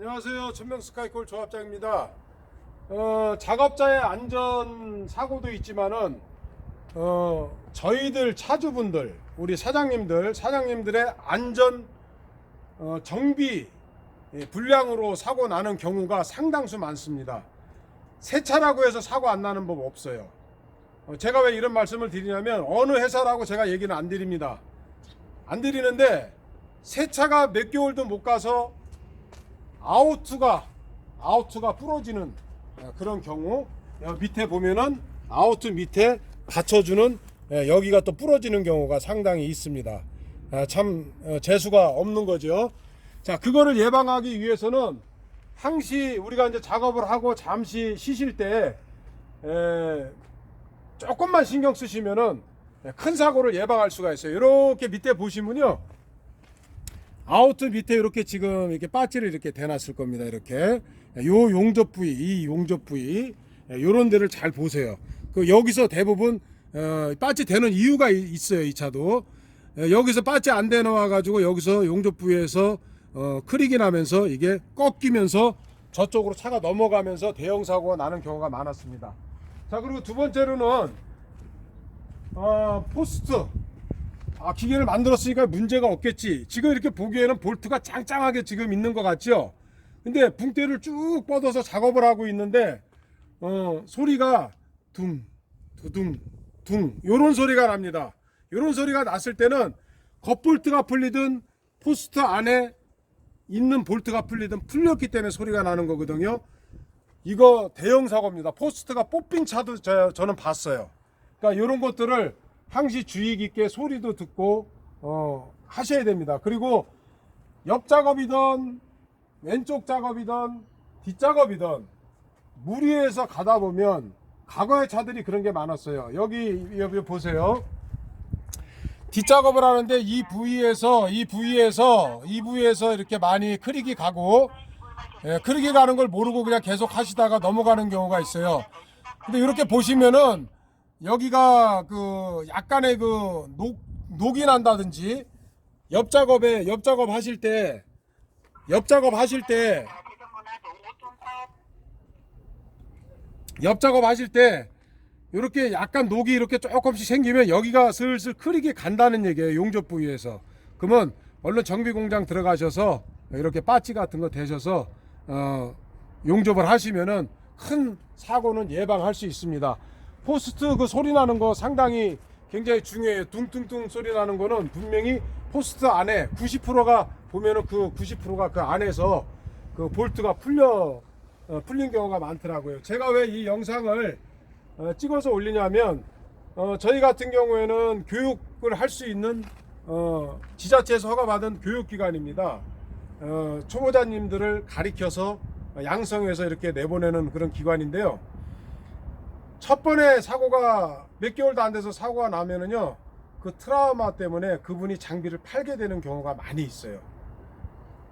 안녕하세요. 천명스카이콜 조합장입니다. 어, 작업자의 안전 사고도 있지만은 어, 저희들 차주분들, 우리 사장님들, 사장님들의 안전 어, 정비 예, 불량으로 사고 나는 경우가 상당수 많습니다. 새 차라고 해서 사고 안 나는 법 없어요. 어, 제가 왜 이런 말씀을 드리냐면 어느 회사라고 제가 얘기는 안 드립니다. 안 드리는데 새 차가 몇 개월도 못 가서 아우트가 아우트가 부러지는 어, 그런 경우 여기 밑에 보면은 아우트 밑에 받쳐주는 예, 여기가 또 부러지는 경우가 상당히 있습니다. 아, 참 어, 재수가 없는 거죠. 자 그거를 예방하기 위해서는 항시 우리가 이제 작업을 하고 잠시 쉬실 때 에, 조금만 신경 쓰시면은 큰 사고를 예방할 수가 있어요. 이렇게 밑에 보시면요. 아우트 밑에 이렇게 지금 이렇게 빠지를 이렇게 대놨을 겁니다. 이렇게 요 용접 부위, 이 용접 부위 요런 데를 잘 보세요. 그 여기서 대부분 어, 빠지 되는 이유가 이- 있어요. 이 차도 에, 여기서 빠지 안 되나와 가지고 여기서 용접 부위에서 어, 크릭이 나면서 이게 꺾이면서 저쪽으로 차가 넘어가면서 대형 사고가 나는 경우가 많았습니다. 자 그리고 두 번째로는 어, 포스트 아 기계를 만들었으니까 문제가 없겠지. 지금 이렇게 보기에는 볼트가 짱짱하게 지금 있는 것 같죠 근데 붕대를 쭉 뻗어서 작업을 하고 있는데 어 소리가 둥 두둥 둥 요런 소리가 납니다. 요런 소리가 났을 때는 겉볼트가 풀리든 포스트 안에 있는 볼트가 풀리든 풀렸기 때문에 소리가 나는 거거든요. 이거 대형 사고입니다. 포스트가 뽑힌 차도 저, 저는 봤어요. 그러니까 이런 것들을 항시 주의 깊게 소리도 듣고 어, 하셔야 됩니다. 그리고 옆 작업이든 왼쪽 작업이든 뒷 작업이든 무리해서 가다 보면 과거의 차들이 그런 게 많았어요. 여기 여기 보세요. 뒷 작업을 하는데 이 부위에서 이 부위에서 이 부위에서 이렇게 많이 크릭이 가고 예, 크릭이 가는 걸 모르고 그냥 계속 하시다가 넘어가는 경우가 있어요. 근데 이렇게 보시면은 여기가 그 약간의 그 녹, 녹이 난다든지 옆 작업에 옆 작업 하실 때 옆 작업 하실 때 옆 작업 하실 때 이렇게 약간 녹이 이렇게 조금씩 생기면 여기가 슬슬 크릭이 간다는 얘기예요 용접 부위에서. 그러면 얼른 정비 공장 들어가셔서 이렇게 빠찌 같은 거 대셔서 어, 용접을 하시면은 큰 사고는 예방할 수 있습니다 포스트 그 소리 나는 거 상당히 굉장히 중요해요 둥둥둥 소리 나는 거는 분명히 포스트 안에 90%가 보면은 그 90%가 그 안에서 그 볼트가 풀려 어, 풀린 경우가 많더라고요. 제가 왜 이 영상을 어, 찍어서 올리냐면 어, 저희 같은 경우에는 교육을 할 수 있는 어, 지자체에서 허가받은 교육기관입니다. 어, 초보자님들을 가리켜서 양성해서 이렇게 내보내는 그런 기관인데요. 첫 번에 사고가 몇 개월도 안 돼서 사고가 나면은요, 그 트라우마 때문에 그분이 장비를 팔게 되는 경우가 많이 있어요.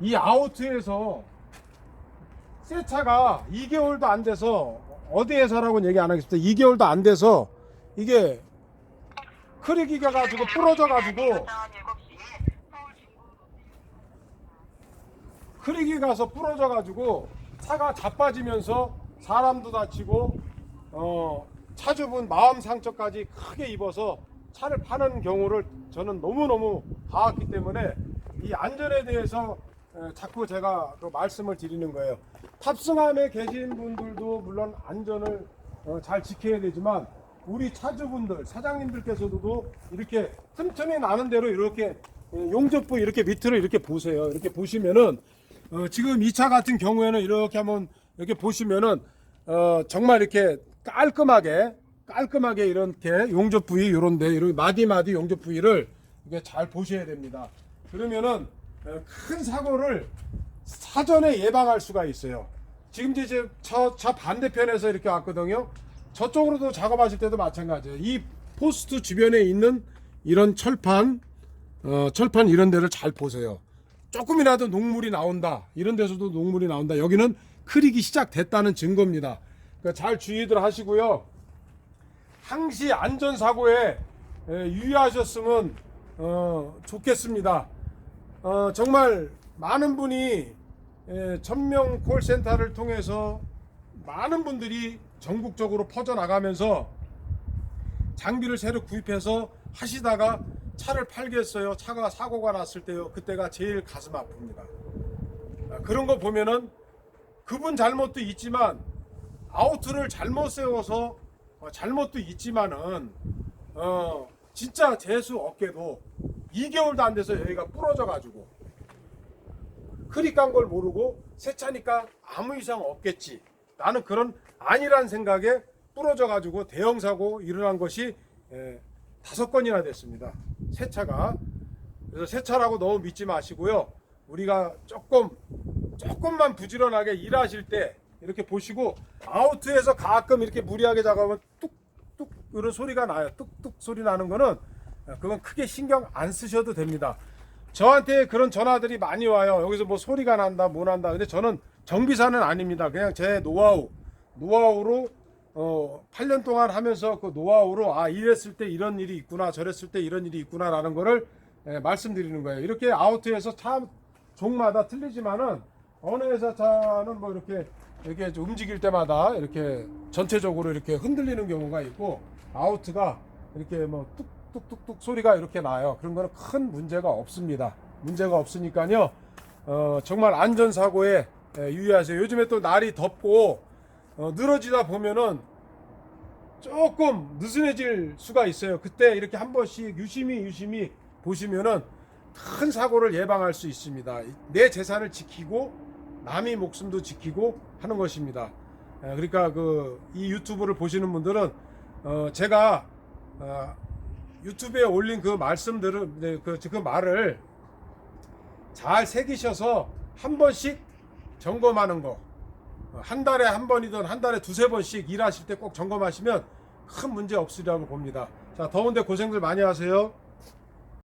이 아우트에서 새 차가 2개월도 안 돼서 어디 회사라고는 얘기 안 하겠습니다. 2개월도 안 돼서 이게 크랙이가 가지고 부러져 가지고 크랙이 가서 부러져 가지고 차가 자빠지면서 사람도 다치고 어 차주분 마음 상처까지 크게 입어서 차를 파는 경우를 저는 너무너무 봐왔기 때문에 이 안전에 대해서 에, 자꾸 제가 그 말씀을 드리는 거예요. 탑승함에 계신 분들도 물론 안전을 어, 잘 지켜야 되지만 우리 차주분들, 사장님들께서도 이렇게 틈틈이 나는 대로 이렇게 에, 용접부 이렇게 밑으로 이렇게 보세요. 이렇게 보시면은 어, 지금 이 차 같은 경우에는 이렇게 한번 이렇게 보시면은 어, 정말 이렇게 깔끔하게 깔끔하게 이렇게 용접 부위 이런데 이렇게 마디 마디 용접 부위를 이게 잘 보셔야 됩니다. 그러면은 어, 큰 사고를 사전에 예방할 수가 있어요. 지금 이제 저, 저 반대편에서 이렇게 왔거든요. 저쪽으로도 작업하실 때도 마찬가지예요. 이 포스트 주변에 있는 이런 철판, 어, 철판 이런 데를 잘 보세요. 조금이라도 녹물이 나온다. 이런 데서도 녹물이 나온다. 여기는 크릭이 시작됐다는 증거입니다. 그러니까 잘 주의들 하시고요. 항시 안전사고에 에, 유의하셨으면 어, 좋겠습니다. 어, 정말 많은 분이 예, 천명 콜센터를 통해서 많은 분들이 전국적으로 퍼져나가면서 장비를 새로 구입해서 하시다가 차를 팔겠어요. 차가 사고가 났을 때요. 그때가 제일 가슴 아픕니다. 아, 그런 거 보면은 그분 잘못도 있지만 아우트를 잘못 세워서 어, 잘못도 있지만은 어 진짜 재수 없게도 2개월도 안 돼서 여기가 부러져 가지고 크리 깐 걸 모르고 세차니까 아무 이상 없겠지. 나는 그런 아니란 생각에 부러져 가지고 대형 사고 일어난 것이 예, 다섯 건이나 됐습니다. 세차가. 그래서 세차라고 너무 믿지 마시고요. 우리가 조금 조금만 부지런하게 일하실 때 이렇게 보시고 아우트에서 가끔 이렇게 무리하게 작업하면 뚝뚝 이런 소리가 나요. 뚝뚝 소리 나는 거는 그건 크게 신경 안 쓰셔도 됩니다. 저한테 그런 전화들이 많이 와요. 여기서 뭐 소리가 난다, 뭐 난다. 근데 저는 정비사는 아닙니다. 그냥 제 노하우, 노하우로 어 8년 동안 하면서 그 노하우로 아 이랬을 때 이런 일이 있구나, 저랬을 때 이런 일이 있구나라는 거를 예, 말씀드리는 거예요. 이렇게 아우트에서 참 종마다 틀리지만은 어느 회사 차는 뭐 이렇게 이렇게 좀 움직일 때마다 이렇게 전체적으로 이렇게 흔들리는 경우가 있고 아우트가 이렇게 뭐 뚝뚝뚝뚝 소리가 이렇게 나요. 그런 거는 큰 문제가 없습니다. 문제가 없으니까요. 어, 정말 안전사고에 예, 유의하세요. 요즘에 또 날이 덥고 어, 늘어지다 보면은 조금 느슨해질 수가 있어요. 그때 이렇게 한 번씩 유심히 유심히 보시면은 큰 사고를 예방할 수 있습니다. 내 재산을 지키고 남의 목숨도 지키고 하는 것입니다. 에, 그러니까 그 이 유튜브를 보시는 분들은 어 제가 어 유튜브에 올린 그 말씀들을 네, 그, 그 말을 잘 새기셔서 한 번씩 점검하는 거. 어, 한 달에 한 번이든 한 달에 두세 번씩 일하실 때 꼭 점검하시면 큰 문제 없으리라고 봅니다. 자, 더운데 고생들 많이 하세요.